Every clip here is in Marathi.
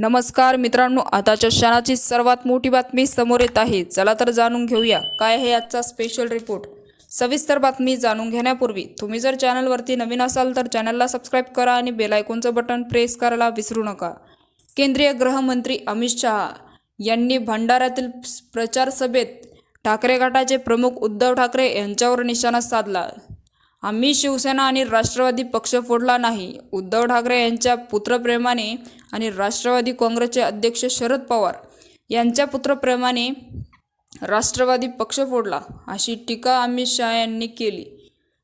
नमस्कार मित्रांनो आताच्या क्षणाची सर्वात मोठी बातमी समोर येत आहे. चला तर जाणून घेऊया काय आहे आजचा स्पेशल रिपोर्ट सविस्तर बातमी जाणून घेण्यापूर्वी तुम्ही जर चॅनलवरती नवीन असाल तर चॅनलला सबस्क्राईब करा आणि बेलायकॉनचं बटन प्रेस करायला विसरू नका. केंद्रीय गृहमंत्री अमित शहा यांनी भंडाऱ्यातील प्रचार सभेत ठाकरे गटाचे प्रमुख उद्धव ठाकरे यांच्यावर निशाणा साधला. आम्ही शिवसेना आणि राष्ट्रवादी पक्ष फोडला नाही. उद्धव ठाकरे यांच्या पुत्रप्रेमाने आणि राष्ट्रवादी काँग्रेसचे अध्यक्ष शरद पवार यांच्या पुत्रप्रेमाने राष्ट्रवादी पक्ष फोडला. अशी टीका अमित शहा यांनी केली.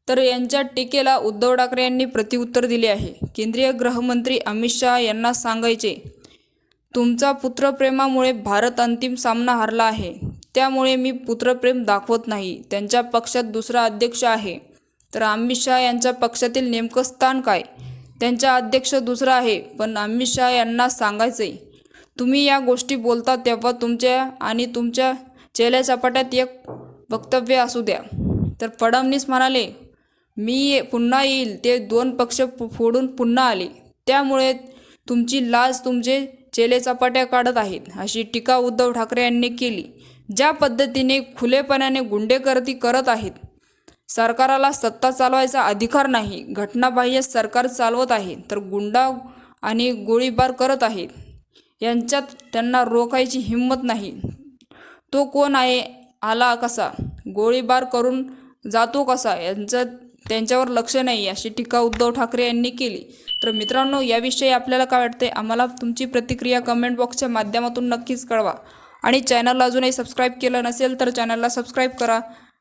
तर यांच्या टीकेला उद्धव ठाकरे यांनी प्रतिउत्तर दिले आहे. केंद्रीय गृहमंत्री अमित शहा यांना सांगायचे तुमचा पुत्रप्रेमामुळे भारत अंतिम सामना हरला आहे. त्यामुळे मी पुत्रप्रेम दाखवत नाही. त्यांच्या पक्षात दुसरा अध्यक्ष आहे. तर अमित शहा यांच्या पक्षातील नेमकं स्थान काय? त्यांचा अध्यक्ष दुसरा आहे पण अमित शहा यांना सांगायचंय. तुम्ही या गोष्टी बोलता तेव्हा तुमच्या आणि तुमच्या चेल्या चपाट्यात एक वक्तव्य असू द्या. तर फडणवीस म्हणाले मी पुन्हा येईल. ते दोन पक्ष फो- फोडून पुन्हा आले. त्यामुळे तुमची लाज तुमचे चेले चपाट्या काढत आहेत अशी टीका उद्धव ठाकरे यांनी केली ज्या पद्धतीने खुलेपणाने गुंडेगर्दी करत आहेत. सरकाराला सत्ता चालवायचा अधिकार नाही. घटनाबाह्य सरकार चालवत आहे तर गुंडा आणि गोळीबार करत आहेत यांच्यात त्यांना रोखायची हिंमत नाही. तो कोण आहे आला कसा? गोळीबार करून जातो कसा? यांचं त्यांच्यावर लक्ष नाही अशी टीका उद्धव ठाकरे यांनी केली. तर मित्रांनो याविषयी आपल्याला काय वाटते आम्हाला तुमची प्रतिक्रिया कमेंट बॉक्सच्या माध्यमातून नक्कीच कळवा. आणि चॅनलला अजूनही सबस्क्राईब केलं नसेल तर चॅनलला सबस्क्राईब करा.